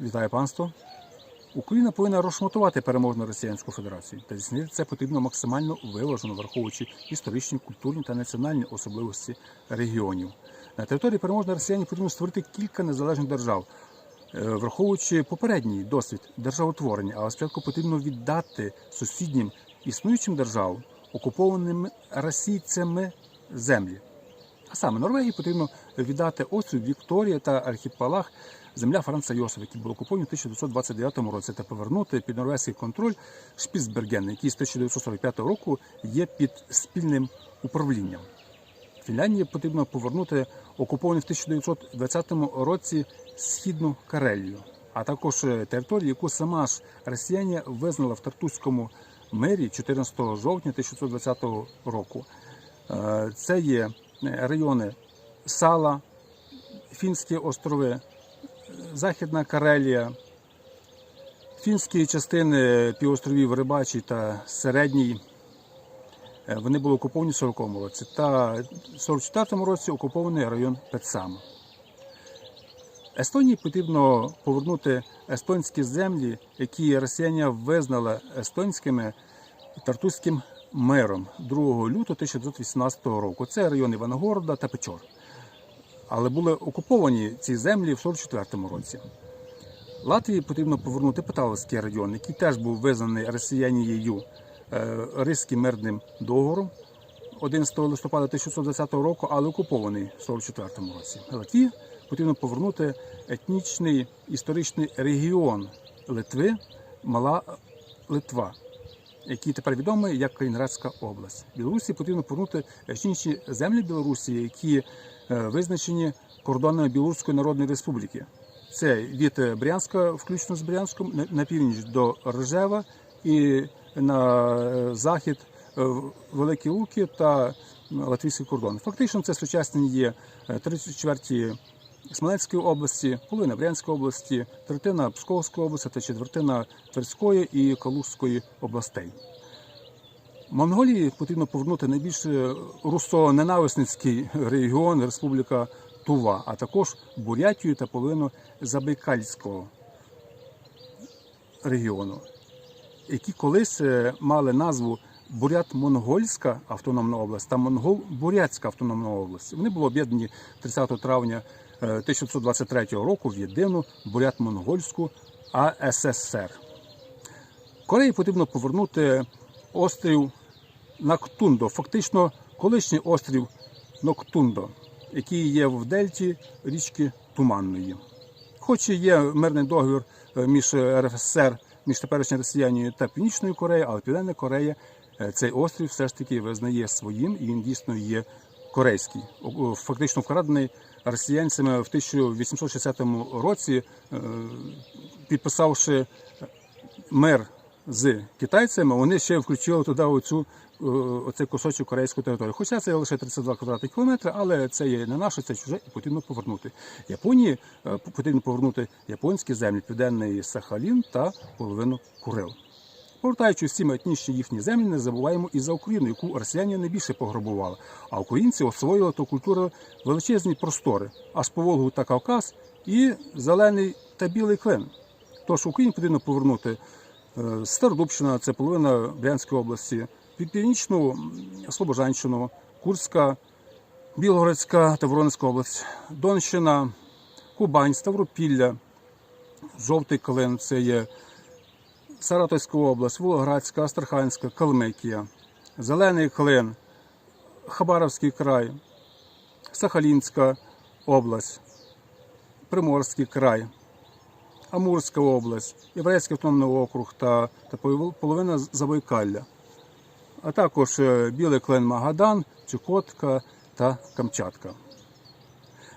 Вітаю панство. Україна повинна розшматувати переможну Росіянську Федерацію. Та здійснити це потрібно максимально виважено, враховуючи історичні, культурні та національні особливості регіонів. На території переможної Росіяни потрібно створити кілька незалежних держав, е, враховуючи попередній досвід державотворення, але спочатку потрібно віддати сусіднім існуючим державам, окупованим російцями землі. А саме Норвегії потрібно віддати острів Вікторія та архіпелаг земля Франца Йосифа, які були окуповані в 1929 році, та повернути під норвезький контроль Шпіцберген, який з 1945 року є під спільним управлінням. Фінляндії потрібно повернути окуповану в 1920 році східну Карелію, а також е, територію, яку сама ж Росіяня визнала в Тартузькому мирі 14 жовтня 1920 року. Е, Це є райони Сала, Фінські острови, Західна Карелія, фінські частини півостровів Рибачий та Середній. е, Вони були окуповані в 40-му році. Та в 44-му році окупований район Петсама. Естонії потрібно повернути естонські землі, які росіяни визнали естонськими Тартузьким миром 2 лютого 1918 року. Це район Іваногорода та Печор. Але були окуповані ці землі в 44-му році. Латвії потрібно повернути Петаловський район, який теж був визнаний росіянією е, Ризьким мирним договором 11 листопада 1920 року, але окупований в 44-му році. Латвії потрібно повернути етнічний історичний регіон Литви, Мала Литва, який тепер відомий як Калінінградська область. Білорусі потрібно повернути етнічні землі Білорусі, які е, визначені кордонами Білоруської Народної Республіки. Це від Брянська, включно з Брянськом, на- північ до Рожева і на е, захід е, Великі Луки та Латвійський кордон. Фактично, це сучасні є е, 34 Смоленської області, половина Брянської області, третина Псковської області та четвертина Тверської і Калужської областей. Монголії потрібно повернути найбільш руссо-ненависницький регіон Республіка Тува, а також Бурятію та половину Забайкальського регіону, які колись е, мали назву Бурят-Монгольська автономна область та Монгол-Бурятська автономна область. Вони були об'єднані 30 травня е, 1923 року в єдину Бурят-Монгольську АССР. Кореї потрібно повернути острів Нактундо, фактично колишній острів Ноктундо, який є в дельті річки Туманної. Хоч і є мирний договір е, між РФСР, між теперішньою Росіяною та Північною Кореєю, але Південна Корея е, цей острів все ж таки визнає своїм і він дійсно є корейський. Фактично вкрадений росіянцями в 1860 році, е, підписавши мир з китайцями, вони ще включили туди оцю, е, оцей кусочок корейської території. Хоча це лише 32 квадратні кілометри, але це є не наше, це чуже і потрібно повернути. Японії е, потрібно повернути японські землі, південний Сахалін та половину Курил. Повертаючи всі етнічні їхні землі, не забуваємо і за Україну, яку росіяни найбільше пограбували. А українці освоїли ту культуру величезні простори, аж по Волгу та Кавказ, і зелений та білий клин. Тож Україні потрібно повернути е, Стародубщина, це половина Брянської області, пів- північну Слобожанщину, Курська, Білгородська та Воронезька область, Донщина, Кубань, Ставропілля, Жовтий Клин, це є Саратовська область, Волгоградська, Астраханська, Калмикія, Зелений Клин, Хабаровський край, Сахалінська область, Приморський край, Амурська область, Єврейський автономний округ та, та половина Забайкалля, а також е, Білий Клин Магадан, Чукотка та Камчатка.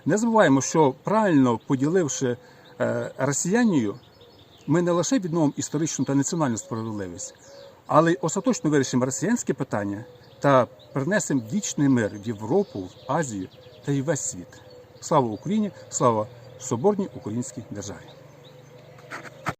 Не забуваємо, що правильно поділивши е, росіянію, ми не лише відновимо історичну та національну справедливість, але й остаточно вирішимо росіянське питання та принесемо вічний мир в Європу, в Азію та й весь світ. Слава Україні! Слава Соборній Українській державі!